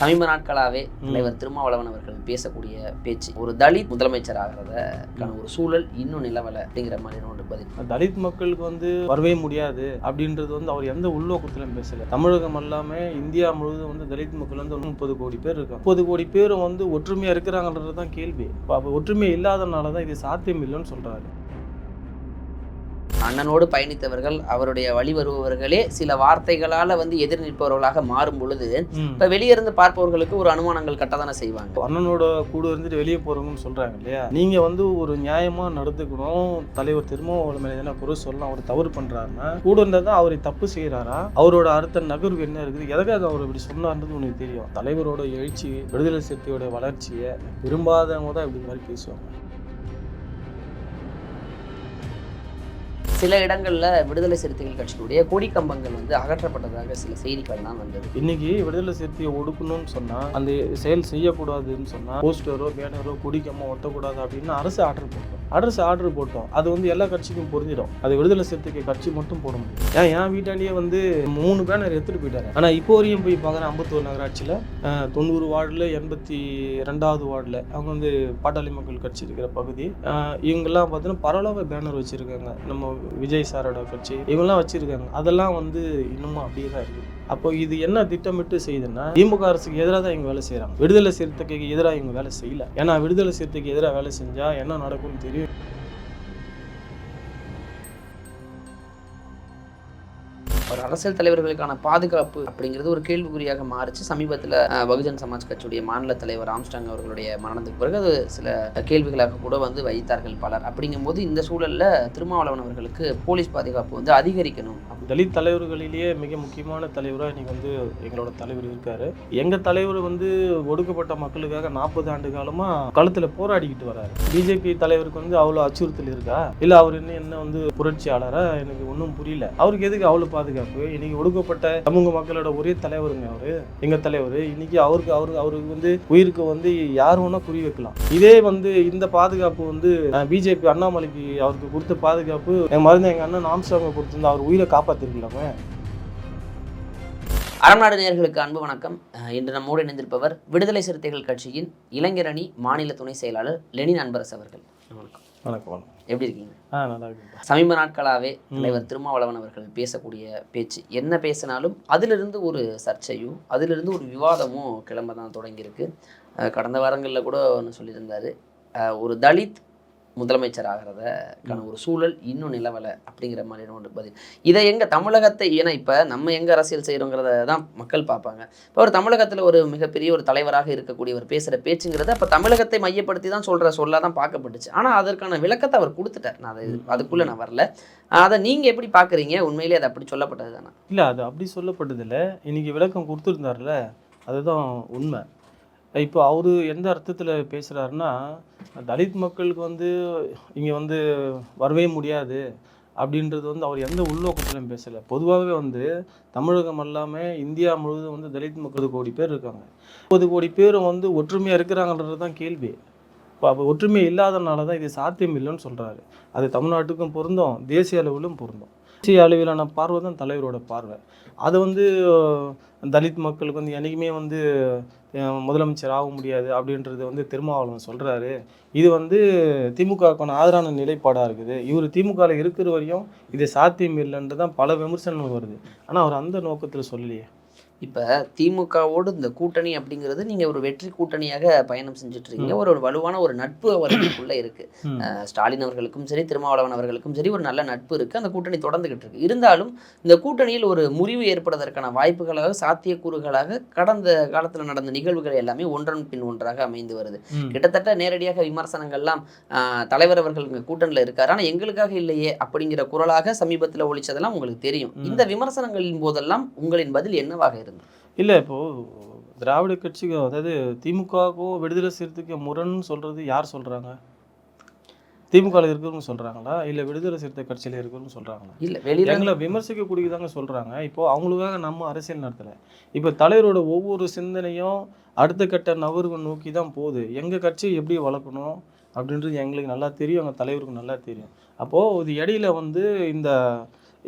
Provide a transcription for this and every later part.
சமீப நாட்களாகவே தலைவர் திருமாவளவன் அவர்கள் பேசக்கூடிய பேச்சு ஒரு தலித் முதலமைச்சர் ஆகிறதுக்கான ஒரு சூழல் இன்னும் நிலவலை அப்படிங்கிற மாதிரியான ஒரு பதில். தலித் மக்களுக்கு வந்து வரவே முடியாது அப்படின்றது வந்து அவர் எந்த உள்நோக்கத்திலும் பேசல. தமிழகம் அல்லாம இந்தியா முழுவதும் வந்து தலித் மக்கள் வந்து முப்பது கோடி பேர் இருக்காங்க. முப்பது கோடி பேரும் வந்து ஒற்றுமையா இருக்கிறாங்கன்றது தான் கேள்வி ஒற்றுமை இல்லாதனால தான் இது சாத்தியம் இல்லைன்னு சொல்றாரு. அண்ணனோடு பயணித்தவர்கள் அவருடைய வழி வருபவர்களே சில வார்த்தைகளால வந்து எதிர் நிற்பவர்களாக மாறும் பொழுது இப்ப வெளியே இருந்து பார்ப்பவர்களுக்கு ஒரு அனுமானங்கள் கட்டதானே செய்வாங்க. அண்ணனோட கூட இருந்துட்டு வெளியே போறவங்கன்னு சொல்றாங்க இல்லையா? நீங்க வந்து ஒரு நியாயமா நடந்துக்கணும் தலைவர் திருமாவளவன் மேல எதனா குறை சொல்லலாம் அவர் தவறு பண்றாருன்னா கூட இருந்தா தான் அவர் தப்பு செய்யறாரா அவரோட அடுத்த நகர்வு என்ன இருக்குது? எதுக்காக அவர் இப்படி சொன்னார்ன்றது உனக்கு தெரியும். தலைவரோட எழுச்சி விடுதலை சிறுத்தையோட வளர்ச்சியை விரும்பாதவங்க தான் இப்படி மாதிரி பேசுவாங்க. சில இடங்களில் விடுதலை சிறுத்தைகள் கட்சியினுடைய கொடி கம்பங்கள் வந்து அகற்றப்பட்டதாக சில செய்திகள்லாம் வந்தது. இன்னைக்கு விடுதலை சிறுத்தையை ஒடுக்கணும்னு சொன்னால் அந்த செயல் செய்யக்கூடாதுன்னு சொன்னால் போஸ்டரோ பேனரோ குடிக்காம ஒட்டக்கூடாது அப்படின்னு அரசு ஆர்டர் போட்டோம். அரசு ஆர்டர் போட்டோம். அது வந்து எல்லா கட்சிக்கும் புரிஞ்சிடும். அது விடுதலை சிறுத்தைக்கு கட்சி மட்டும் போட முடியும் ஏன் என் வீட்டாலேயே வந்து மூணு பேனர் எடுத்துகிட்டு போயிட்டாரு. ஆனால் இப்போ வரையும் போய் பார்க்குறேன் ஐம்பத்தோரு நகராட்சியில் தொண்ணூறு வார்டில் எண்பத்தி ரெண்டாவது வார்டில் அவங்க வந்து பாட்டாளி மக்கள் கட்சி இருக்கிற பகுதி. இவங்கெல்லாம் பார்த்தீங்கன்னா பரவலாக பேனர் வச்சுருக்காங்க. நம்ம விஜய் சாரோட கட்சி இவெல்லாம் வச்சிருக்காங்க. அதெல்லாம் வந்து இன்னமும் அப்படியே தான் இருக்குது அப்போ இது என்ன திட்டமிட்டு செய்யுதுன்னா திமுக அரசுக்கு எதிராக தான் இவங்க வேலை செய்கிறாங்க விடுதலை சிறுத்தைக்கு எதிராக இவங்க வேலை செய்யல. ஏன்னா விடுதலை சிறுத்தைக்கு எதிராக வேலை செஞ்சா என்ன நடக்கும்னு தெரியும். ஒரு அரசியல் தலைவர்களுக்கான பாதுகாப்பு அப்படிங்கிறது ஒரு கேள்விக்குறியாக மாறிச்சு. சமீபத்தில் பகுஜன் சமாஜ் கட்சியுடைய மாநில தலைவர் ஆம்ஸ்டாங் அவர்களுடைய மரணத்துக்கு பிறகு அது சில கேள்விகளாக கூட வந்து வைத்தார்கள் பலர். அப்படிங்கும்போது இந்த சூழலில் திருமாவளவன் அவர்களுக்கு போலீஸ் பாதுகாப்பு வந்து அதிகரிக்கணும். தலித் தலைவர்களிலேயே மிக முக்கியமான தலைவராக இன்னைக்கு வந்து எங்களோட தலைவர் இருக்காரு. எங்கள் தலைவர் வந்து ஒடுக்கப்பட்ட மக்களுக்காக நாற்பது ஆண்டு காலமாக கழுத்தில் போராடிக்கிட்டு வராரு. பிஜேபி தலைவருக்கு வந்து அவ்வளோ அச்சுறுத்தல் இருக்கா? இல்லை அவர் இன்னும் என்ன வந்து புரட்சியாளராக எனக்கு ஒன்றும் புரியல. அவருக்கு எதுக்கு அவ்வளோ பாதுகாப்பு? இன்னைக்கு ஒடுக்கப்பட்ட சமூக மக்களோட ஒரே தலைவருங்க அவரு. எங்க தலைவர். இன்னைக்கு அவருக்கு அவருக்கு அவருக்கு வந்து உயிருக்கு வந்து யார் வேணா குறி வைக்கலாம். இதே வந்து இந்த பாதுகாப்பு வந்து பிஜேபி அண்ணாமலைக்கு அவருக்கு கொடுத்த பாதுகாப்பு என் மருந்து எங்க அண்ணன் ஆம்ஸ்டாங்க கொடுத்திருந்தா அவர் உயிரை காப்பாத்திருக்கலாமே? அறநாடு நேர்களுக்கு அன்பு வணக்கம். இன்று நம்மோடு இணைந்திருப்பவர் விடுதலை சிறுத்தைகள் கட்சியின் இளைஞரணி மாநில துணை செயலாளர் லெனின் அன்பரசு அவர்கள். வணக்கம். வணக்கம். வணக்கம் எப்படி இருக்கீங்க? ஆ நல்லா இருக்கு சமீப நாட்களாகவே தலைவர் திருமாவளவன் அவர்கள் பேசக்கூடிய பேச்சு என்ன பேசினாலும் அதிலிருந்து ஒரு சர்ச்சையும் அதிலிருந்து ஒரு விவாதமும் கிளம்ப தான் தொடங்கியிருக்கு. கடந்த வாரங்களில் கூட ஒன்று சொல்லியிருந்தாரு. ஒரு தலித் முதலமைச்சர் ஆகிறதுக்கான ஒரு சூழல் இன்னும் நிலவலை அப்படிங்கிற மாதிரியான ஒரு பதில். இதை எங்க தமிழகத்தை ஏன்னா இப்போ நம்ம எங்க அரசியல் செய்கிறோங்கிறத தான் மக்கள் பார்ப்பாங்க. இப்போ ஒரு தமிழகத்தில் ஒரு மிகப்பெரிய ஒரு தலைவராக இருக்கக்கூடியவர் பேசுகிற பேச்சுங்கிறது அப்போ தமிழகத்தை மையப்படுத்தி தான் சொல்கிற சொல்லாக தான் பார்க்கப்பட்டுச்சு. ஆனால் அதற்கான விளக்கத்தை அவர் கொடுத்துட்டார். நான் அதை அதுக்குள்ளே நான் வரல. அதை நீங்கள் எப்படி பார்க்குறீங்க? உண்மையிலேயே அது அப்படி சொல்லப்பட்டது தானே? இல்ல அது அப்படி சொல்லப்பட்டது இல்ல இன்னைக்கு விளக்கம் கொடுத்துருந்தாருல அதுதான் உண்மை. இப்போ அவர் எந்த அர்த்தத்தில் பேசுகிறாருன்னா தலித் மக்களுக்கு வந்து இங்கே வந்து வரவே முடியாது அப்படின்றது வந்து அவர் எந்த உள்நோக்கத்திலும் பேசலை. பொதுவாகவே வந்து தமிழகம் அல்லாம இந்தியா முழுவதும் வந்து தலித் மக்கள் கோடி பேர் இருக்காங்க. முப்பது கோடி பேரும் வந்து ஒற்றுமையாக இருக்கிறாங்கன்றது தான் கேள்வி. இப்போ அப்போ ஒற்றுமை இல்லாதனால தான் இது சாத்தியம் இல்லைன்னு சொல்கிறாரு அது தமிழ்நாட்டுக்கும் பொருந்தும் தேசிய அளவிலும் பொருந்தும். தேசிய அளவிலான பார்வை தான் தலைவரோட பார்வை. அது வந்து தலித் மக்களுக்கு வந்து என்றைக்குமே வந்து முதலமைச்சர் ஆக முடியாது அப்படின்றது வந்து திருமாவளவன் சொல்கிறாரு இது வந்து திமுகவுக்கான ஆதரான நிலைப்பாடாக இருக்குது. இவர் திமுகவில் இருக்கிற வரையும் இது சாத்தியம் இல்லைன்றது தான் பல விமர்சனங்கள் வருது. ஆனால் அவர் அந்த நோக்கத்தில் சொல்லலையே. இப்போ திமுகவோடு இந்த கூட்டணி அப்படிங்கிறது நீங்கள் ஒரு வெற்றி கூட்டணியாக பயணம் செஞ்சுட்டு இருக்கீங்க ஒரு ஒரு வலுவான ஒரு நட்பு அவர்களுக்குள்ளே இருக்கு. ம். அஹ் ஸ்டாலின் அவர்களுக்கும் சரி திருமாவளவன் அவர்களுக்கும் சரி ஒரு நல்ல நட்பு இருக்கு. அந்த கூட்டணி தொடர்ந்துகிட்டு இருக்கு. இருந்தாலும் இந்த கூட்டணியில் ஒரு முறிவு ஏற்படுவதற்கான வாய்ப்புகளாக சாத்தியக்கூறுகளாக கடந்த காலத்தில் நடந்த நிகழ்வுகள் எல்லாமே ஒன்றன் பின் ஒன்றாக அமைந்து வருது. கிட்டத்தட்ட நேரடியாக விமர்சனங்கள்லாம் ஆஹ், தலைவர் அவர்கள் இங்க கூட்டணியில் இருக்காரு. ஆனால் எங்களுக்காக இல்லையே அப்படிங்கிற குரலாக சமீபத்தில் ஒழிச்சதெல்லாம் உங்களுக்கு தெரியும். இந்த விமர்சனங்களின் போதெல்லாம் உங்களின் பதில் என்னவாக இருந்தது. இல்லை இப்போ திராவிட கட்சிக்கு அதாவது திமுகவோ விடுதலை சிறுத்தைக்கு முரண்னு சொல்றது யார் சொல்றாங்க? திமுகவில் இருக்கிறவங்க சொல்றாங்களா? இல்லை விடுதலை சிறுத்தை கட்சியில் இருக்கிறவங்க சொல்றாங்களா? இல்ல வெளியில எங்களை விமர்சிக்கக்கூடியதாங்க சொல்றாங்க. இப்போ அவங்களுக்காக நம்ம அரசியல் நடத்தல. இப்போ தலைவரோட ஒவ்வொரு சிந்தனையும் அடுத்த கட்ட நகர்வு நோக்கி தான் போகுது. எங்க கட்சி எப்படி வளர்க்கணும் அப்படின்றது எங்களுக்கு நல்லா தெரியும். எங்கள் தலைவருக்கு நல்லா தெரியும். அப்போ இது இடையில வந்து இந்த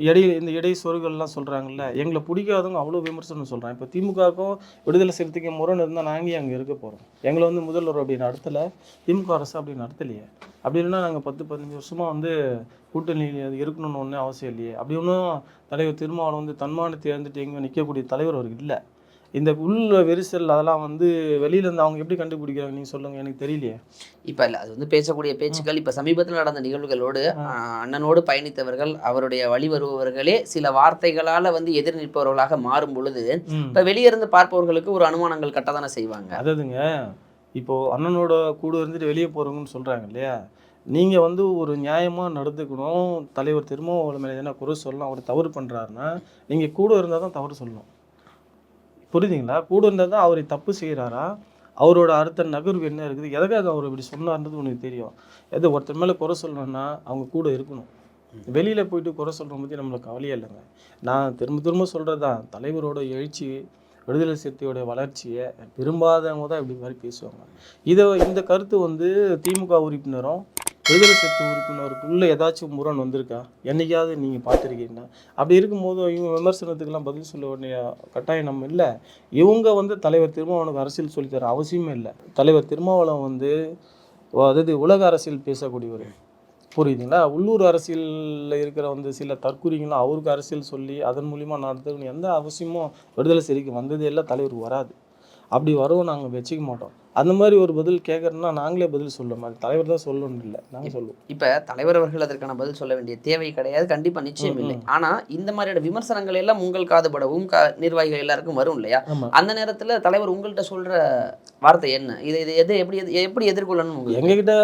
இடையில இந்த இடை சொருகள்லாம் சொல்கிறாங்கல்ல எங்களை பிடிக்காதவங்க அவ்வளோ விமர்சனம் சொல்கிறாங்க இப்போ திமுகவுக்கும் விடுதலை சிறுத்தைக்கு முரண் இருந்தால் நாங்கள் அங்கே இருக்க போகிறோம் எங்களை வந்து முதல்வர் அப்படி நடத்தலை திமுக அரசு அப்படி நடத்தலையே. அப்படி இல்லைன்னா நாங்கள் பத்து பதினஞ்சு வருஷமாக வந்து கூட்டணியில் இருக்கணும்னு ஒன்றும் அவசியம் இல்லையே. அப்படி ஒன்றும் தலைவர் திருமாவளம் வந்து தன்மானத்தை இழந்துட்டு எங்கே நிற்கக்கூடிய தலைவர் அவருக்கு இல்லை. இந்த உள்ள வெரிசல் அதெல்லாம் வந்து வெளியில இருந்து அவங்க எப்படி கண்டுபிடிக்கிறாங்க? நீங்கள் சொல்லுங்கள் எனக்கு தெரியலையே. இப்ப இல்ல அது வந்து பேசக்கூடிய பேச்சுக்கள். இப்ப சமீபத்தில் நடந்த நிகழ்வுகளோடு அண்ணனோடு பயணித்தவர்கள் அவருடைய வழி வருபவர்களே சில வார்த்தைகளால வந்து எதிர் நிற்பவர்களாக மாறும் பொழுது இப்ப வெளிய இருந்து பார்ப்பவர்களுக்கு ஒரு அனுமானங்கள் கட்டதானே செய்வாங்க. அதாவதுங்க இப்போ அண்ணனோட கூட இருந்துட்டு வெளியே போகிறவங்கன்னு சொல்கிறாங்க இல்லையா? நீங்கள் வந்து ஒரு நியாயமாக நடந்துக்கணும் தலைவர் திருமாவளவன் மேலே எதனா குறை சொல்லலாம் அவர் தவறு பண்ணுறாருன்னா நீங்கள் கூட இருந்தால் தான் தவறு சொல்லணும். புரியுதுங்களா கூட இருந்தால் தான் அவர் தப்பு செய்கிறாரா அவரோட அடுத்த நகர்வு என்ன இருக்குது? எதுக்காக அவர் இப்படி சொன்னார்ன்றது உனக்கு தெரியும். எது ஒருத்தர் மேலே குறை சொல்லணும்னா அவங்க கூட இருக்கணும். வெளியில் போயிட்டு குறை சொல்கிறத பற்றி நம்மளுக்கு கவலையே இல்லைங்க. நான் திரும்ப திரும்ப சொல்கிறது தான் தலைவரோட எழுச்சி விடுதலை சிறுத்தையோட வளர்ச்சியை விரும்பாதவங்க தான் இப்படி மாதிரி பேசுவாங்க. இதை இந்த கருத்து வந்து திமுக உறுப்பினரும் விடுதலை சிறுத்தை உறுப்பினருக்குள்ளே ஏதாச்சும் முரண் வந்திருக்கா? என்னைக்காவது நீங்கள் பார்த்துருக்கீங்கன்னா அப்படி இருக்கும்போது இவங்க விமர்சனத்துக்கெல்லாம் பதில் சொல்ல வேண்டிய கட்டாயம் நம்ம இல்லை. இவங்க வந்து தலைவர் திருமாவளவனுக்கு அரசியல் சொல்லித்தர அவசியமே இல்லை. தலைவர் திருமாவளவன் வந்து அதாவது உலக அரசியல் பேசக்கூடியவர். புரியுதுங்களா? உள்ளூர் அரசியலில் இருக்கிற வந்து சில தற்குறிகளும் அவருக்கு அரசியல் சொல்லி அதன் மூலிமா நடத்தணும் எந்த அவசியமும் விடுதலை சிறைக்கு வந்ததே இல்லை தலைவருக்கு வராது. அப்படி வரவும் நாங்கள் வச்சுக்க மாட்டோம். அந்த மாதிரி ஒரு பதில் கேட்குறோன்னா நாங்களே பதில் சொல்லுவோம் அது தலைவர் தான் சொல்லணும்னு இல்லை. நாங்கள் சொல்லுவோம். இப்ப தலைவர் அவர்கள் அதற்கான பதில் சொல்ல வேண்டிய தேவை கிடையாது. கண்டிப்பா நிச்சயம் இல்லை. ஆனா இந்த மாதிரியான விமர்சனங்கள் எல்லாம் உங்கள் காதுபடவும் க- நிர்வாகிகள் எல்லாருக்கும் வரும் இல்லையா? அந்த நேரத்துல தலைவர் உங்கள்கிட்ட சொல்ற வார்த்தை என்ன? இதை இது எது எப்படி எப்படி எதிர்கொள்ளணும் எங்ககிட்ட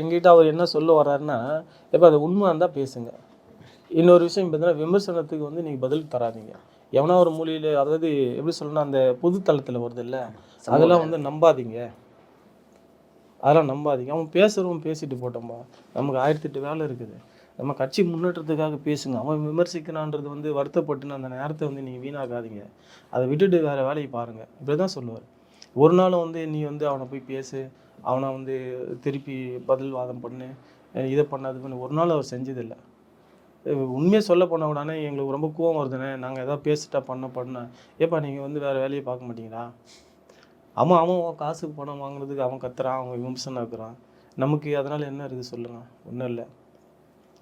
எங்ககிட்ட அவர் என்ன சொல்ல வர்றாருன்னா இப்போ அது உண்மை இருந்தால் பேசுங்க. இன்னொரு விஷயம் பார்த்தீங்கன்னா விமர்சனத்துக்கு வந்து நீங்கள் பதில் தராதீங்க. எவனா ஒரு மூலையில் அதாவது எப்படி சொல்லணும்னா அந்த பொதுத்தளத்தில் வருது இல்லை. அதெல்லாம் வந்து நம்பாதீங்க. அதெல்லாம் நம்பாதீங்க. அவன் பேசுகிறவன் பேசிட்டு போட்டோம்பா நமக்கு ஆயிரத்தி எட்டு வேலை இருக்குது. நம்ம கட்சி முன்னேற்றத்துக்காக பேசுங்க. அவன் விமர்சிக்கிறான்றது வந்து வருத்தப்பட்டுன்னு அந்த நேரத்தை வந்து நீங்கள் வீணாக்காதீங்க. அதை விட்டுட்டு வேறு வேலையை பாருங்கள் இப்படி தான் சொல்லுவார். ஒரு நாளும் வந்து நீ வந்து அவனை போய் பேசு. அவனை வந்து திருப்பி பதில் வாதம் பண்ணு. இதை பண்ண அது பண்ணு ஒரு நாள் அவர் செஞ்சதில்லை. உண்மையை சொல்ல போன உடனே எங்களுக்கு ரொம்ப கோவம் வருதுண்ணே. நாங்கள் எதாவது பேசிட்டா பண்ண பண்ண. ஏப்பா நீங்கள் வந்து வேறு வேலையை பார்க்க மாட்டீங்களா? அவன் அவன் காசுக்கு பணம் வாங்குறதுக்கு அவன் கத்துறான் அவன் விமர்சனம் இருக்கிறான் நமக்கு அதனால் என்ன இருக்குது சொல்லுங்கள் ஒன்றும் இல்லை.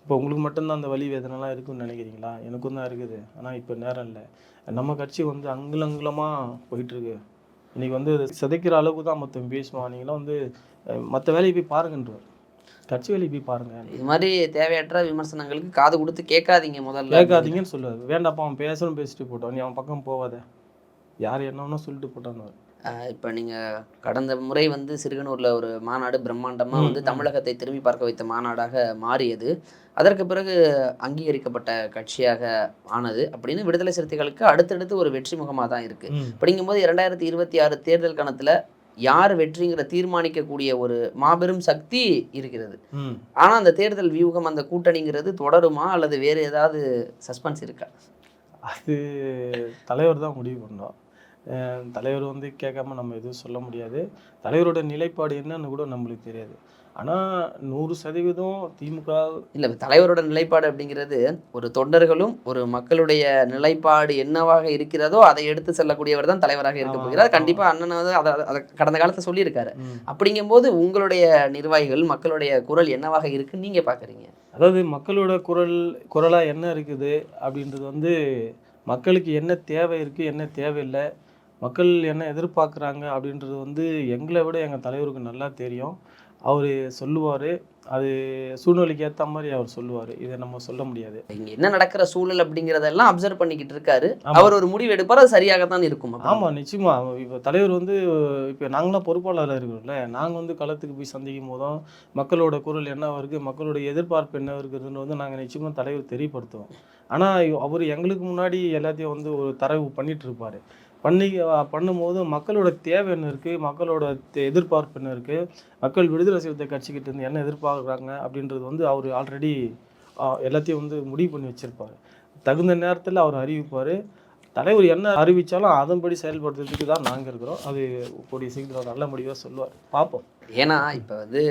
இப்போ உங்களுக்கு மட்டும்தான் அந்த வலி வேதனைலாம் இருக்குன்னு நினைக்கிறீங்களா? எனக்கும் தான் இருக்குது. ஆனால் இப்போ நேரம் இல்லை. நம்ம கட்சி வந்து அங்குலங்குலமாக போயிட்டுருக்கு. இன்னைக்கு வந்து சிதைக்கிற அளவுக்கு தான் மொத்தம் பேசுவான் நீங்களாம் வந்து மற்ற வேலையை போய் பாருங்கன்றவர். கட்சி வேலையை போய் பாருங்க. இது மாதிரி தேவையற்ற விமர்சனங்களுக்கு காது கொடுத்து கேட்காதீங்க முதல்ல. கேட்காதீங்கன்னு சொல்லுவார். வேண்டாப்பா அவன் பேசணும் பேசிட்டு போட்டோம். நீ அவன் பக்கம் போகாத யார் என்னன்னு சொல்லிட்டு போட்டான்னு இப்ப நீங்க கடந்த முறை வந்து சிறுகனூர்ல ஒரு மாநாடு பிரம்மாண்டமா ம், வந்து. தமிழகத்தை திரும்பி பார்க்க வைத்த மாநாடாக மாறியது. அதற்கு பிறகு அங்கீகரிக்கப்பட்ட கட்சியாக ஆனது. அப்படின்னு விடுதலை சிறுத்தைகளுக்கு அடுத்தடுத்து ஒரு வெற்றி முகமாக தான் இருக்கு. ம். அப்படிங்கும்போது இரண்டாயிரத்தி இருபத்தி ஆறு தேர்தல் கணத்துல யார் வெற்றிங்கிற தீர்மானிக்கக்கூடிய ஒரு மாபெரும் சக்தி இருக்கிறது. ம். ஆனா அந்த தேர்தல் வியூகம் அந்த கூட்டணிங்கிறது தொடருமா அல்லது வேற ஏதாவது சஸ்பென்ஸ் இருக்கா? அது தலைவர் தான் முடிவு பண்ணோம் அஹ் தலைவர் வந்து கேட்காம நம்ம எதுவும் சொல்ல முடியாது. தலைவரோட நிலைப்பாடு என்னன்னு கூட நம்மளுக்கு தெரியாது. ஆனால் நூறு சதவீதம் திமுக இல்ல தலைவரோட நிலைப்பாடு அப்படிங்கிறது ஒரு தொண்டர்களும் ஒரு மக்களுடைய நிலைப்பாடு என்னவாக இருக்கிறதோ அதை எடுத்து செல்லக்கூடியவர் தான் தலைவராக இருக்க போகிறார். ஆமா. கண்டிப்பா அண்ணன் வந்து அதை அதை கடந்த காலத்துல சொல்லியிருக்காரு. அப்படிங்கும்போது உங்களுடைய நிர்வாகிகள் மக்களுடைய குரல் என்னவாக இருக்குன்னு நீங்க பாக்குறீங்க? அதாவது மக்களோட குரல் குரலாக என்ன இருக்குது அப்படின்றது வந்து மக்களுக்கு என்ன தேவை இருக்குது என்ன தேவையில்லை மக்கள் என்ன எதிர்பார்க்குறாங்க அப்படின்றது வந்து எங்களை விட எங்கள் தலைவருக்கு நல்லா தெரியும். அவர் சொல்லுவார் அது சூழ்நிலைக்கு ஏற்ற மாதிரி அவர் சொல்லுவார். இதை நம்ம சொல்ல முடியாது. இங்க என்ன நடக்கிற சூழல் அப்படிங்கறதெல்லாம் அப்சர்வ் பண்ணிக்கிட்டு இருக்காரு. அவர் ஒரு முடிவு எடுப்பார் அது சரியாகத்தான் இருக்கும். ஆமாம் நிச்சயமா. இப்போ தலைவர் வந்து இப்போ நாங்களாம் பொறுப்பாளராக இருக்கிறோம்ல. நாங்கள் வந்து களத்துக்கு போய் சந்திக்கும் போதும் மக்களோட குரல் என்னவா இருக்குது மக்களோட எதிர்பார்ப்பு என்ன இருக்குதுன்னு வந்து நாங்கள் நிச்சயமாக தலைவர் தெரியப்படுத்துவோம். ஆனால் அவர் எங்களுக்கு முன்னாடி எல்லாத்தையும் வந்து ஒரு தரவு பண்ணிட்டு இருப்பார். பண்ணி பண்ணும்போது மக்களோட தேவை என்ன இருக்குது மக்களோட எதிர்பார்ப்பு என்ன இருக்குது மக்கள் விடுதலை சிறுத்தை கட்சிக்கிட்ட இருந்து என்ன எதிர்பார்க்குறாங்க? அப்படின்றது வந்து அவர் ஆல்ரெடி எல்லாத்தையும் வந்து முடிவு பண்ணி வச்சுருப்பார். தகுந்த நேரத்தில் அவர் அறிவிப்பார். தலைவர் என்ன அறிவித்தாலும் அதன்படி செயல்படுத்துறதுக்கு தான் நாங்கள் இருக்கிறோம். அது கூடிய சீக்கிரம் நல்ல முடிவாக சொல்லுவார். பார்ப்போம் ஏன்னா இப்போ வந்து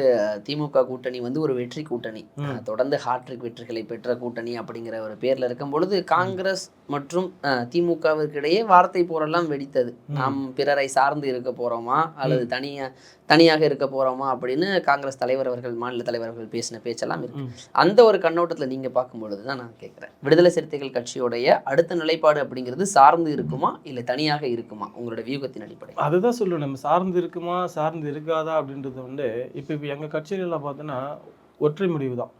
திமுக கூட்டணி வந்து ஒரு வெற்றி கூட்டணி. தொடர்ந்து ஹாட்ரிக் வெற்றிகளை பெற்ற கூட்டணி அப்படிங்கிற ஒரு பேர்ல இருக்கும் பொழுது காங்கிரஸ் மற்றும் திமுகவிற்கு இடையே வார்த்தை போரெல்லாம் வெடித்தது. நாம் பிறரை சார்ந்து இருக்க போறோமா? அல்லது தனியா தனியாக இருக்க போறோமா? அப்படின்னு காங்கிரஸ் தலைவர் அவர்கள் மாநில தலைவர்கள் பேசின பேச்செல்லாம் இருக்கு. அந்த ஒரு கண்ணோட்டத்துல நீங்க பார்க்கும் பொழுது தான் நான் கேட்குறேன் விடுதலை சிறுத்தைகள் கட்சியோடைய அடுத்த நிலைப்பாடு அப்படிங்கிறது சார்ந்து இருக்குமா? இல்லை தனியாக இருக்குமா? உங்களோட வியூகத்தின் அடிப்படை அதுதான் சொல்லுவேன். நம்ம சார்ந்து இருக்குமா? சார்ந்து இருக்காதா? அப்படின்றது வந்து இப்போ இப்போ எங்கள் கட்சியிலலாம் பார்த்தோன்னா ஒற்றை முடிவு தான்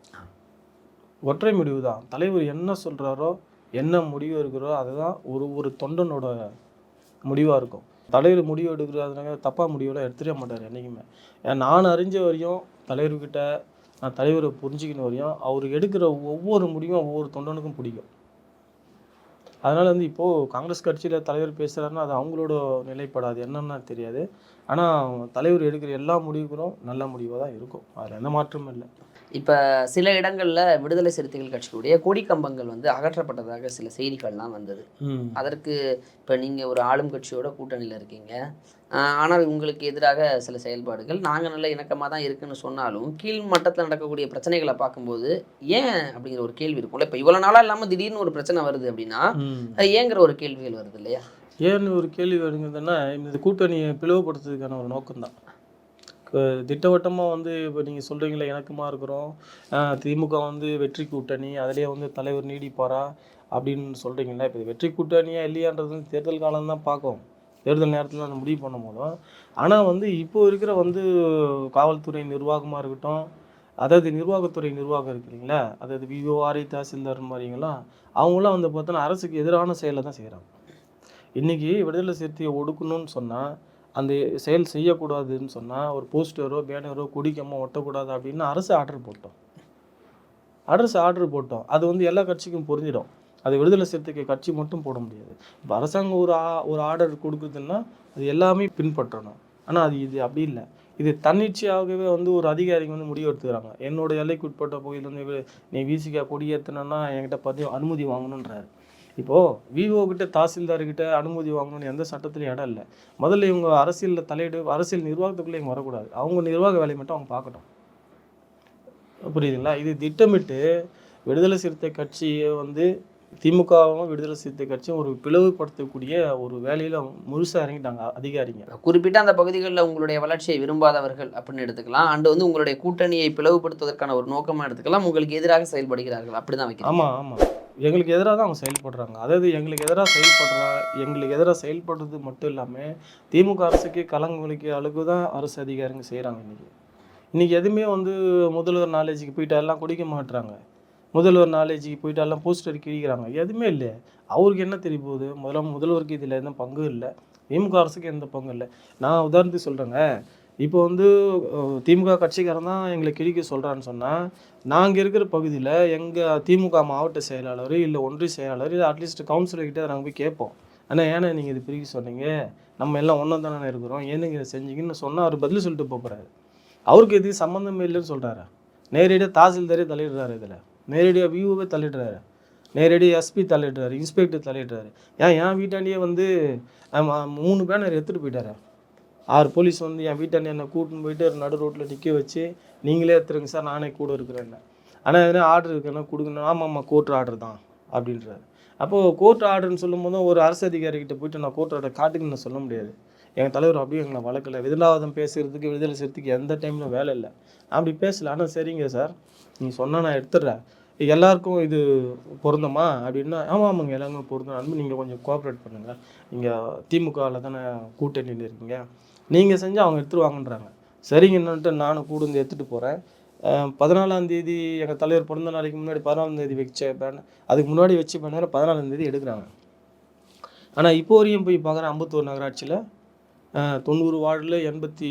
ஒற்றை முடிவு தான் தலைவர் என்ன சொல்கிறாரோ என்ன முடிவு இருக்கிறோ அதுதான் ஒரு ஒரு தொண்டனோட முடிவாக இருக்கும். தலைவர் முடிவு எடுக்கிறதுனால தப்பாக முடிவெல்லாம் எடுத்துகிட்டே மாட்டார் என்றைக்குமே ஏன் நான் அறிஞ்ச வரையும் தலைவர்கிட்ட நான் தலைவரை புரிஞ்சுக்கின வரையும் அவர் எடுக்கிற ஒவ்வொரு முடிவும் ஒவ்வொரு தொண்டனுக்கும் பிடிக்கும். அதனால் வந்து இப்போது காங்கிரஸ் கட்சியில் தலைவர் பேசுகிறாருன்னா அது அவங்களோட நிலைப்படாது. என்னன்னு தெரியாது. ஆனால் தலைவர் எடுக்கிற எல்லா முடிவுகளும் நல்ல முடிவாக தான் இருக்கும். அதில் எந்த மாற்றமும் இல்லை. இப்போ சில இடங்கள்ல விடுதலை சிறுத்தைகள் கட்சியுடைய கொடி கம்பங்கள் வந்து அகற்றப்பட்டதாக சில செய்திகள்லாம் வந்தது. அதற்கு இப்போ நீங்கள் ஒரு ஆளும் கட்சியோட கூட்டணியில் இருக்கீங்க. ஆனால் உங்களுக்கு எதிராக சில செயல்பாடுகள். நாங்கள் நல்ல இணக்கமாக தான் இருக்குன்னு சொன்னாலும் கீழ் மட்டத்தில் நடக்கக்கூடிய பிரச்சனைகளை பார்க்கும்போது ஏன் அப்படிங்கிற ஒரு கேள்வி இருக்கும்ல. இப்போ இவ்வளோ நாளாக இல்லாமல் திடீர்னு ஒரு பிரச்சனை வருது அப்படின்னா அது ஏங்கிற ஒரு கேள்விகள் வருது இல்லையா? ஏன்னு ஒரு கேள்வி வருங்குதுன்னா இந்த கூட்டணியை பிளவுபடுத்துறதுக்கான ஒரு நோக்கம்தான். திட்டவட்டமாக வந்து இப்போ நீங்கள் சொல்கிறீங்களே இணக்கமாக இருக்கிறோம். திமுக வந்து வெற்றி கூட்டணி அதிலே வந்து தலைவர் நீடிப்பாரா அப்படின்னு சொல்கிறீங்களா இப்போ வெற்றி கூட்டணியா இல்லையான்றது தேர்தல் காலம் தான் பார்க்கும். தேர்தல் நேரத்தில் அந்த முடிவு பண்ண போதும் ஆனால் வந்து இப்போ இருக்கிற வந்து காவல்துறை நிர்வாகமாக இருக்கட்டும் அதாவது நிர்வாகத்துறை நிர்வாகம் இருக்கு இல்லைங்களா? அதாவது விஓஆர்ஐ தாசில்தார் மாதிரிங்களாம் அவங்களாம் வந்து பார்த்தோன்னா அரசுக்கு எதிரான செயலை தான் செய்கிறாங்க இன்றைக்கி விடுதலை சிறுத்தையை ஒடுக்கணும்னு சொன்னால் அந்த செயல் செய்யக்கூடாதுன்னு சொன்னால் ஒரு போஸ்டரோ பேனரோ கொடிக்கமோ ஒட்டக்கூடாது அப்படின்னு அரசு ஆர்டர் போட்டோம். அரசு ஆர்டர் போட்டோம். அது வந்து எல்லா கட்சிக்கும் புரிஞ்சிடும். அது விடுதலை சிறுத்தைக்கு கட்சி மட்டும் போட முடியாது. இப்போ அரசாங்கம் ஒரு ஆ ஒரு ஆர்டர் கொடுக்குதுன்னா அது எல்லாமே பின்பற்றணும். ஆனால் அது இது அப்படி இல்லை. இது தன்னிச்சையாகவே வந்து ஒரு அதிகாரிங்க வந்து முடிவு எடுத்துக்கிறாங்க. என்னோட எல்லைக்கு உட்பட்ட பகுதியில் நீ விசிகா கொடியேற்றினா என்கிட்ட பார்த்து அனுமதி வாங்கணுன்றாரு இப்போது விவோ கிட்ட தாசில்தார்கிட்ட அனுமதி வாங்கணும்னு எந்த சட்டத்துலையும் இடம் இல்லை. முதல்ல இவங்க அரசியலில் தலையிடு அரசியல் நிர்வாகத்துக்குள்ளே இவங்க வரக்கூடாது. அவங்க நிர்வாக வேலையை மட்டும் அவங்க பார்க்கட்டும். புரியுதுங்களா? இது திட்டமிட்டு விடுதலை சிறுத்தை கட்சியை வந்து திமுகவும் விடுதலை சிறுத்தை கட்சியும் ஒரு பிளவுபடுத்தக்கூடிய ஒரு வேலையில் முழுசாக இறங்கிட்டாங்க அதிகாரிங்க. குறிப்பிட்ட அந்த பகுதிகளில் உங்களுடைய வளர்ச்சியை விரும்பாதவர்கள் அப்படின்னு எடுத்துக்கலாம். அண்டு வந்து உங்களுடைய கூட்டணியை பிளவுபடுத்துவதற்கான ஒரு நோக்கமாக எடுத்துக்கலாம். உங்களுக்கு எதிராக செயல்படுகிறார்கள் அப்படிதான் வைக்கிறேன் ஆமாம் ஆமாம் எங்களுக்கு எதிராக தான் அவங்க செயல்படுறாங்க. அதாவது எங்களுக்கு எதிராக செயல்படுறா எங்களுக்கு எதிராக செயல்படுறது மட்டும் இல்லாமல் திமுக அரசுக்கு கலங்கொலிக்க அளவுக்கு தான் அரசு அதிகாரிங்க செய்கிறாங்க இன்றைக்கி இன்றைக்கி எதுவுமே வந்து முதல்வர் நாலேஜுக்கு போயிட்டு எல்லாம் குடிக்க மாட்டுறாங்க முதல்வர் நாலேஜுக்கு போயிட்டு எல்லாம் போஸ்டர் கிழிக்கிறாங்க எதுவுமே இல்லை அவருக்கு என்ன தெரிய போகுது? முதல்ல முதல்வருக்கு இதில் எந்த பங்கு இல்லை. திமுக அரசுக்கு எந்த பங்கும் இல்லை? நான் உதாரணத்துக்கு சொல்கிறேங்க இப்போ வந்து திமுக கட்சிக்காரன் தான் எங்களை கிழிக்க சொல்கிறான்னு சொன்னால் நாங்கள் இருக்கிற பகுதியில் எங்கள் திமுக மாவட்ட செயலாளர் இல்லை ஒன்றிய செயலாளர் இல்லை அட்லீஸ்ட் கவுன்சிலர்கிட்ட நாங்கள் போய் கேட்போம். ஆனால் ஏன்னா நீங்கள் இது பிரிக்க சொன்னீங்க. நம்ம எல்லாம் ஒன்றா தானே இருக்கிறோம். ஏனுங்க இதை செஞ்சீங்கன்னு சொன்னால் அவர் பதில் சொல்லிட்டு போகிறாரு அவருக்கு இது சம்மந்தமே இல்லைன்னு சொல்கிறாரு நேரடியாக தாசில்தாரே தலையிடுறாரு இதில். நேரடியாக வியூவே தள்ளிடுறாரு. நேரடியாக எஸ்பி தள்ளிடுறாரு இன்ஸ்பெக்டர் தள்ளிடுறாரு. ஏன் என் வீட்டாண்டியே வந்து மூணு பேனர் எடுத்துகிட்டு போயிட்டாரு. ஆறு போலீஸ் வந்து என் வீட்டாண்டி என்னை கூட்டின்னு போயிட்டு நடு ரோட்டில் நிற்க வச்சு நீங்களே எடுத்துருங்க சார் நானே கூட இருக்கிறேன். ஆனால் எதனா ஆர்டர் இருக்குன்னா கொடுக்கணும் ஆமாம் ஆமாம் கோர்ட் ஆர்டர் தான் அப்படின்றாரு. அப்போது கோர்ட் ஆர்டர்னு சொல்லும்போது ஒரு அரசு அதிகாரிகிட்ட போயிட்டு நான் கோர்ட் ஆர்டர் காட்டுக்குன்னு சொல்ல முடியாது. எங்கள் தலைவர் அப்படியே எங்களை வளர்க்கல. விதலாவாதம் பேசுகிறதுக்கு விடுதலை செய்யறதுக்கு எந்த டைமில் வேலை இல்லை. நான் அப்படி பேசல. ஆனால் சரிங்க சார். நீங்கள் சொன்னால் நான் எடுத்துடுறேன். எல்லாருக்கும் இது பொருந்தமா அப்படின்னா ஆமாம் ஆமாங்க. எல்லாருமே பொருந்தும். அன்பு நீங்கள் கொஞ்சம் கோஆப்ரேட் பண்ணுங்கள் நீங்கள் திமுகவில் தானே கூட்டணியில் இருக்கீங்க. நீங்கள் செஞ்சு அவங்க எடுத்துருவாங்கன்றாங்க. சரிங்கன்னுட்டு நானும் கூட வந்து எடுத்துகிட்டு போகிறேன் பதினாலாம் தேதி எங்கள் தலைவர் பிறந்த நாளைக்கு முன்னாடி பதினாலாம் தேதி வச்ச பேனர் அதுக்கு முன்னாடி வச்ச பேனர் பதினாலாம் தேதி எடுக்கிறாங்க. ஆனால் இப்போ வரையும் போய் பார்க்குறேன் அம்பத்தூர் நகராட்சியில் தொண்ணூறு வார்டில் எண்பத்தி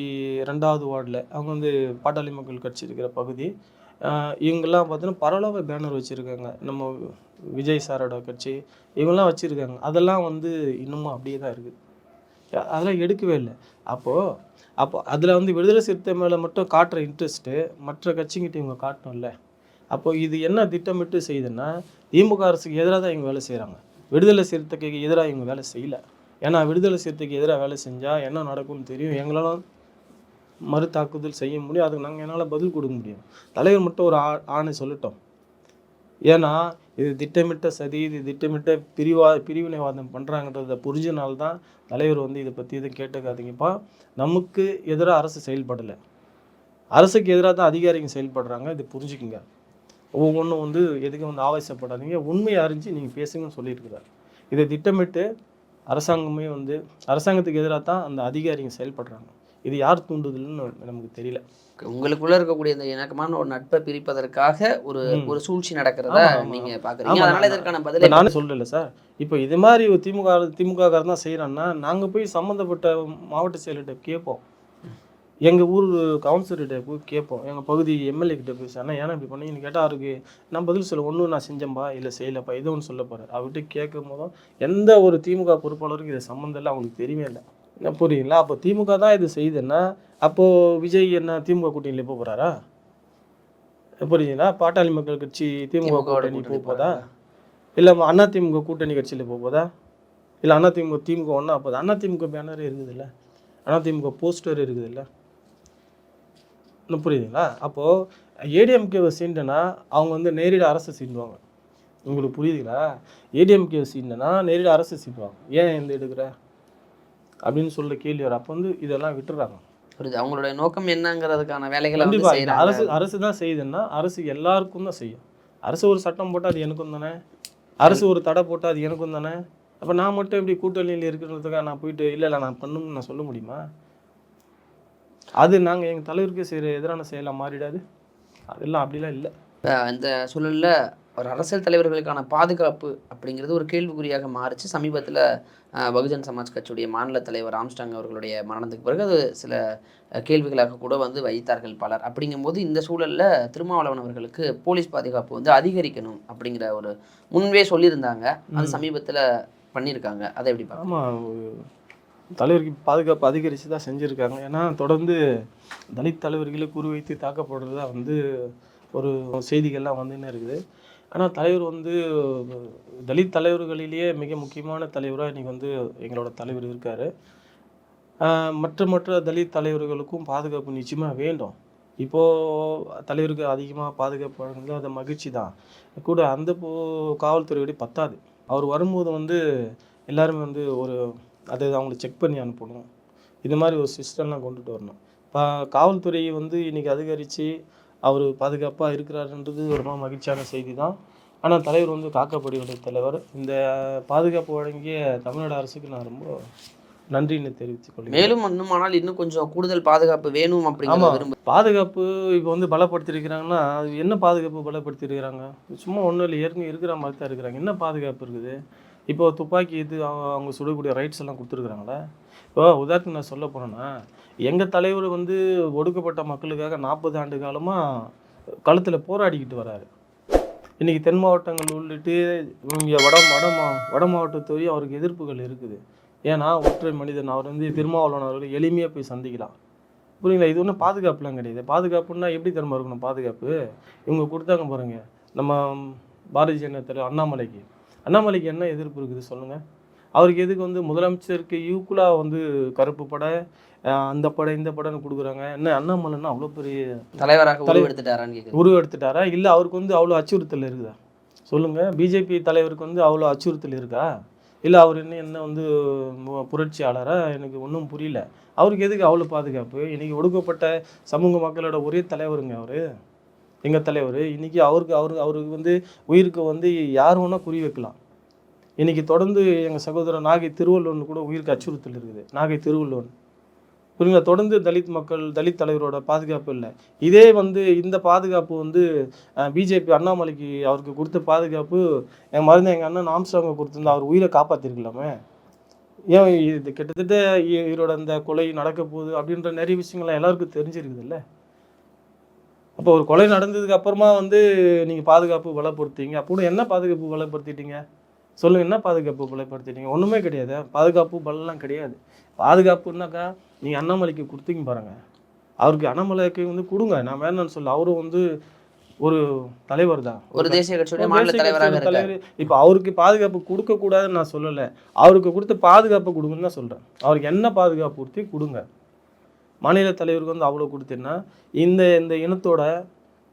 ரெண்டாவது வார்டில் அவங்க வந்து பாட்டாளி மக்கள் கட்சி இருக்கிற பகுதி. இவங்கெல்லாம் பார்த்தீங்கன்னா பரவலாக பேனர் வச்சுருக்காங்க. நம்ம விஜய் சாரோட கட்சி இவங்கெல்லாம் வச்சுருக்காங்க. அதெல்லாம் வந்து இன்னமும் அப்படியே தான் இருக்குது. அதெல்லாம் எடுக்கவே இல்லை. அப்போது அப்போ அதில் வந்து விடுதலை சிறுத்தை மேலே மட்டும் காட்டுற இன்ட்ரெஸ்ட்டு மற்ற கட்சிங்கிட்ட இவங்க காட்டணும்ல. அப்போது இது என்ன திட்டமிட்டு செய்யுதுன்னா திமுக அரசுக்கு எதிராக தான் இவங்க வேலை செய்கிறாங்க விடுதலை சிறுத்தைக்கு எதிராக இவங்க வேலை செய்யலை. ஏன்னா விடுதலை சிறுத்தைக்கு எதிராக வேலை செஞ்சால் என்ன நடக்கும்னு தெரியும். எங்களால் மறு தாக்குதல் செய்ய முடியும். அதுக்கு நாங்கள் என்னால் பதில் கொடுக்க முடியும். தலைவர் மட்டும் ஒரு ஆ ஆணை சொல்லிட்டோம். ஏன்னா இது திட்டமிட்ட சதி இது திட்டமிட்ட பிரிவா பிரிவினைவாதம் பண்ணுறாங்கன்றத புரிஞ்சனால்தான் தலைவர் வந்து இதை பற்றி எதுவும் கேட்டுக்காதீங்கப்பா நமக்கு எதிராக அரசு செயல்படலை. அரசுக்கு எதிராக தான் அதிகாரிங்க செயல்படுறாங்க. இது புரிஞ்சுக்குங்க. ஒவ்வொன்றும் வந்து எதுக்கும் வந்து ஆவேசப்படாதீங்க. உண்மையை அறிஞ்சு நீங்கள் பேசுங்கன்னு சொல்லியிருக்கிறார். இதை திட்டமிட்டு அரசாங்கமே வந்து அரசாங்கத்துக்கு எதிராக தான் அந்த அதிகாரிங்க செயல்படுறாங்க. இது யார் தூண்டுதல்னு நமக்கு தெரியல. உங்களுக்குள்ள இருக்கக்கூடிய இந்த இணக்கமான ஒரு நட்பை பிரிப்பதற்காக ஒரு. ஒரு சூழ்ச்சி நடக்கிறதா நீங்க. பாக்குறீங்க அதனால இதற்கான பதிலை நானே சொல்லல சார். இப்போ இது மாதிரி திமுக திமுக தான் செய்கிறான்னா நாங்கள் போய் சம்மந்தப்பட்ட மாவட்ட செயலர்கிட்ட கேட்போம். எங்கள் ஊர் கவுன்சிலர்கிட்ட போய் கேட்போம். எங்கள் பகுதி எம்எல்ஏ கிட்ட போய் சார் ஏன்னா இப்படி பண்ணீங்கன்னு கேட்டால் அவருக்கு நான் பதில் சொல்ல ஒன்றும் நான் செஞ்சேன்பா இல்லை செய்யலப்பா ஏதோ ஒன்று சொல்ல போகிறேன் அவர்கிட்ட கேட்கும் போதும் எந்த ஒரு திமுக பொறுப்பாளருக்கும் இது சம்மந்தம் இல்லை அவங்களுக்கு தெரியவே இல்லை. என்ன புரியுங்களா அப்போ திமுக தான் இது செய்யுதுன்னா அப்போது விஜய் என்ன திமுக கூட்டணியில் போக போகிறாரா புரியுங்களா பாட்டாளி மக்கள் கட்சி திமுக கூட்டணி போக போதா இல்லை அண்ணா திமுக கூட்டணி கட்சியில் போக போதா? இல்லை அண்ணா திமுக திமுக ஒன்றா போதா? அண்ணா திமுக பேனர் இருக்குதுல்ல அண்ணா திமுக போஸ்டர் இருக்குதுல்ல இன்னும் புரியுதுங்களா? அப்போது ஏடிஎம்கே சீண்டனா அவங்க வந்து நேரடி அரசு சீண்டுவாங்க. உங்களுக்கு புரியுதுங்களா? ஏடிஎம்கே சீண்டனா நேரடி அரசு சீண்டுவாங்க. ஏன் இந்த எடுக்கிற? அப்படின்னு சொல்ற கேள்வி வரும். அப்போ வந்து இதெல்லாம் விட்டுறாங்க. புரியுது. அவங்களுடைய நோக்கம் என்னங்கிறதுக்கான வேலைகளை வந்து கண்டிப்பா. இது செய்யறாங்க அரசு அரசு தான் செய்யுதுன்னா அரசு எல்லாருக்கும் தான் செய்யும். அரசு ஒரு சட்டம் போட்டால் அது எனக்கும் தானே? அரசு ஒரு தடை போட்டால் அது எனக்கும் தானே? அப்போ நான் மட்டும் இப்படி கூட்டணியில் இருக்கிறதுக்காக நான் போயிட்டு இல்லை இல்லை நான் பண்ணுன்னு நான் சொல்ல முடியுமா? அது நாங்கள் எங்கள் தலைவருக்கு செய்கிற எதிரான செயலாக மாறிடாது. அதெல்லாம் அப்படிலாம் இல்லை. இந்த சூழல்ல ஒரு அரசியல் தலைவர்களுக்கான பாதுகாப்பு அப்படிங்கிறது ஒரு கேள்விக்குறியாக மாறிச்சு. சமீபத்தில் பகுஜன் சமாஜ் கட்சியுடைய மாநில தலைவர் ஆம்ஸ்டாங் அவர்களுடைய மரணத்துக்கு பிறகு அது சில கேள்விகளாக கூட வந்து வைத்தார்கள் பலர். அப்படிங்கும்போது இந்த சூழல்ல திருமாவளவன் அவர்களுக்கு போலீஸ் பாதுகாப்பு வந்து அதிகரிக்கணும் அப்படிங்கிற ஒரு முன்பே சொல்லியிருந்தாங்க. அது சமீபத்தில் பண்ணியிருக்காங்க. அதை எப்படி ஆமாம் தலைவருக்கு பாதுகாப்பு அதிகரித்து தான் செஞ்சுருக்காங்க. ஏன்னா தொடர்ந்து தலித் தலைவர்களை குறிவைத்து தாக்கப்படுறதா வந்து ஒரு செய்திகள்லாம் வந்துன்னு இருக்குது. ஆனால் தலைவர் வந்து தலித் தலைவர்களிலேயே மிக முக்கியமான தலைவராக இன்றைக்கி வந்து எங்களோட தலைவர் இருக்கார். மற்ற மற்ற தலித் தலைவர்களுக்கும் பாதுகாப்பு நிச்சயமாக வேண்டும். இப்போது தலைவருக்கு அதிகமாக பாதுகாப்பு வழங்குறது அது மகிழ்ச்சி தான். கூட அந்த போ காவல்துறையோடய பத்தாது. அவர் வரும்போது வந்து எல்லாருமே வந்து ஒரு அதை அவங்களை செக் பண்ணி அனுப்பணும். இது மாதிரி ஒரு சிஸ்டம்லாம் கொண்டுட்டு வரணும். இப்போ காவல்துறை வந்து இன்னைக்கு அதிகரித்து அவர் பாதுகாப்பாக இருக்கிறாருன்றது ரொம்ப மகிழ்ச்சியான செய்தி தான் ஆனால் தலைவர் வந்து காக்கப்பட வேண்டிய தலைவர். இந்த பாதுகாப்பு வழங்கிய தமிழ்நாடு அரசுக்கு நான் ரொம்ப நன்றின்னு தெரிவித்துக் கொள்கிறேன். மேலும் இன்னுமானால் இன்னும் கொஞ்சம் கூடுதல் பாதுகாப்பு வேணும். விரும்ப பாதுகாப்பு இப்போ வந்து பலப்படுத்தியிருக்கிறாங்கன்னா அது என்ன பாதுகாப்பு பலப்படுத்தியிருக்கிறாங்க சும்மா ஒன்றும் இல்லை ஏற்கனவே இருக்கிற மாதிரி தான் இருக்கிறாங்க. என்ன பாதுகாப்பு இருக்குது? இப்போ துப்பாக்கி இது அவங்க அவங்க சுடக்கூடிய ரைட்ஸ் எல்லாம் கொடுத்துருக்குறாங்களே. இப்போ உதாரணத்துக்கு நான் சொல்ல போனேன்னா எங்கள் தலைவர் வந்து ஒடுக்கப்பட்ட மக்களுக்காக நாற்பது ஆண்டு காலமாக களத்தில் போராடிக்கிட்டு வராரு. இன்றைக்கி தென் மாவட்டங்கள் உள்ளிட்டு இங்கே வட வட மா வட மாவட்டத்துறையும் அவருக்கு எதிர்ப்புகள் இருக்குது. ஏன்னா ஒற்றை மனிதன் அவர் வந்து திருமாவளவன் அவர்கள் எளிமையாக போய் சந்திக்கலாம். புரியுங்களா இது ஒன்றும் பாதுகாப்புலாம் கிடையாது. பாதுகாப்புன்னா எப்படி திறமை இருக்கணும்? பாதுகாப்பு. இவங்க கொடுத்தாங்க பாருங்கள் நம்ம பாரதிய ஜனதா தலைவர் அண்ணாமலைக்கு. அண்ணாமலைக்கு என்ன எதிர்ப்பு இருக்குது சொல்லுங்க. அவருக்கு எதுக்கு வந்து முதலமைச்சருக்கு ஈக்குவலாக வந்து கருப்பு படை அந்த படை இந்த படைன்னு கொடுக்குறாங்க? என்ன அண்ணாமலைன்னா அவ்வளோ பெரிய தலைவராக தலை- உருவெடுத்துட்டாரான்னு கேட்குது உருவம் எடுத்துட்டாரா இல்லை அவருக்கு வந்து அவ்வளோ அச்சுறுத்தல் இருக்குதா? சொல்லுங்க. பிஜேபி தலைவருக்கு வந்து அவ்வளோ அச்சுறுத்தல் இருக்கா? இல்லை அவர் என்ன என்ன வந்து மு- புரட்சியாளரா? எனக்கு ஒன்றும் புரியல. அவருக்கு எதுக்கு அவ்வளோ பாதுகாப்பு? இன்னைக்கு ஒடுக்கப்பட்ட சமூக மக்களோட ஒரே தலைவருங்க அவர். எங்கள் தலைவர் இன்றைக்கி அவருக்கு அவருக்கு அவருக்கு வந்து உயிருக்கு வந்து யார் வேணால் குறி வைக்கலாம். இன்றைக்கி தொடர்ந்து எங்கள் சகோதரர் நாகை திருவள்ளுவன் கூட உயிருக்கு அச்சுறுத்தல் இருக்குது. நாகை திருவள்ளுவன். புரியுங்களா தொடர்ந்து தலித் மக்கள் தலித் தலைவரோட பாதுகாப்பு இல்லை. இதே வந்து இந்த பாதுகாப்பு வந்து பிஜேபி அண்ணாமலைக்கு அவருக்கு கொடுத்த பாதுகாப்பு என் மருந்து எங்கள் அண்ணன் ஆம்ஸ்டாங்க கொடுத்துருந்தா அவர் உயிரை காப்பாற்றிருக்கலாமே ஏன் இது கிட்டத்தட்ட இவரோட அந்த கொலை நடக்க போகுது அப்படின்ற நிறைய விஷயங்கள்லாம் எல்லாருக்கும் தெரிஞ்சிருக்குதுல்ல? அப்போ ஒரு கொலை நடந்ததுக்கு அப்புறமா வந்து நீங்கள் பாதுகாப்பு பலப்படுத்தீங்க அப்போ என்ன பாதுகாப்பு பலப்படுத்திட்டீங்க? சொல்லுங்க என்ன பாதுகாப்பு பலப்படுத்திட்டீங்க? ஒன்றுமே கிடையாது. பாதுகாப்பு பலம்லாம் கிடையாது. பாதுகாப்புனாக்கா நீங்கள் அண்ணாமலைக்கு கொடுத்தீங்க பாருங்க. அவருக்கு அண்ணாமலைக்கு வந்து கொடுங்க. நான் வேணாம்னு சொல்ல அவரும் வந்து ஒரு தலைவர் தான். ஒரு தேசிய கட்சியுடைய மாநில இருக்காரு. தலைவர். இப்போ அவருக்கு பாதுகாப்பு கொடுக்க கூடாதுன்னு நான் சொல்லலை. அவருக்கு கொடுத்த பாதுகாப்பு கொடுங்கன்னு தான் சொல்றேன். அவருக்கு என்ன பாதுகாப்பு கொடுத்தி கொடுங்க. மாநில தலைவருக்கு வந்து அவ்வளோ கொடுத்தேன்னா இந்த இந்த இனத்தோட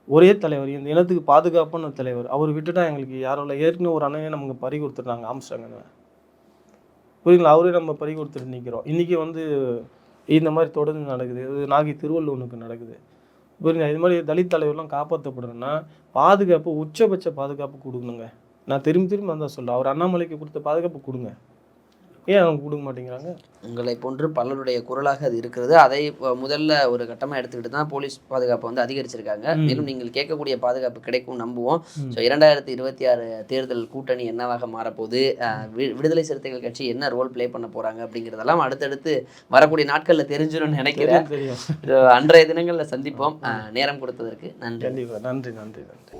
ஒரே தலைவர் இந்த இனத்துக்கு பாதுகாப்பான தலைவர் அவர் விட்டுட்டா எங்களுக்கு யாரோ இல்லை. ஏற்கனவே ஒரு அண்ணனே நமக்கு பறி கொடுத்துட்டாங்க ஆம்ஸ்டாங்கன்னு புரியுங்களா அவரே நம்ம பறி கொடுத்துட்டு நிற்கிறோம் இன்றைக்கி வந்து இந்த மாதிரி தொடர்ந்து நடக்குது. இது நாகை திருவள்ளுவனுக்கு நடக்குது. புரியுங்க இது மாதிரி தலித் தலைவர்லாம் காப்பாற்றப்படுறேன்னா பாதுகாப்பு உச்சபட்ச பாதுகாப்பு கொடுக்கணுங்க. நான் திரும்பி திரும்பி வந்தால் சொல்ல அவர் அண்ணாமலைக்கு கொடுத்த பாதுகாப்பு கொடுங்க. ஏன் அவங்க கொடுக்க மாட்டேங்கிறாங்க? உங்களை போன்று பலருடைய குரலாக அது இருக்கிறது. அதை முதல்ல ஒரு கட்டமாக எடுத்துக்கிட்டு தான் போலீஸ் பாதுகாப்பை வந்து அதிகரிச்சிருக்காங்க. மேலும் நீங்கள் கேட்கக்கூடிய பாதுகாப்பு கிடைக்கும் நம்புவோம். ஸோ இரண்டாயிரத்தி இருபத்தி ஆறு தேர்தல் கூட்டணி என்னவாக மாறப்போகுது? விடுதலை சிறுத்தைகள் கட்சி என்ன ரோல் ப்ளே பண்ண போறாங்க அப்படிங்கிறதெல்லாம் அடுத்தடுத்து வரக்கூடிய நாட்களில் தெரிஞ்சிடும்னு நினைக்கிறேன். அன்றைய தினங்களில் சந்திப்போம். நேரம் கொடுத்ததற்கு நன்றி. நன்றி நன்றி நன்றி.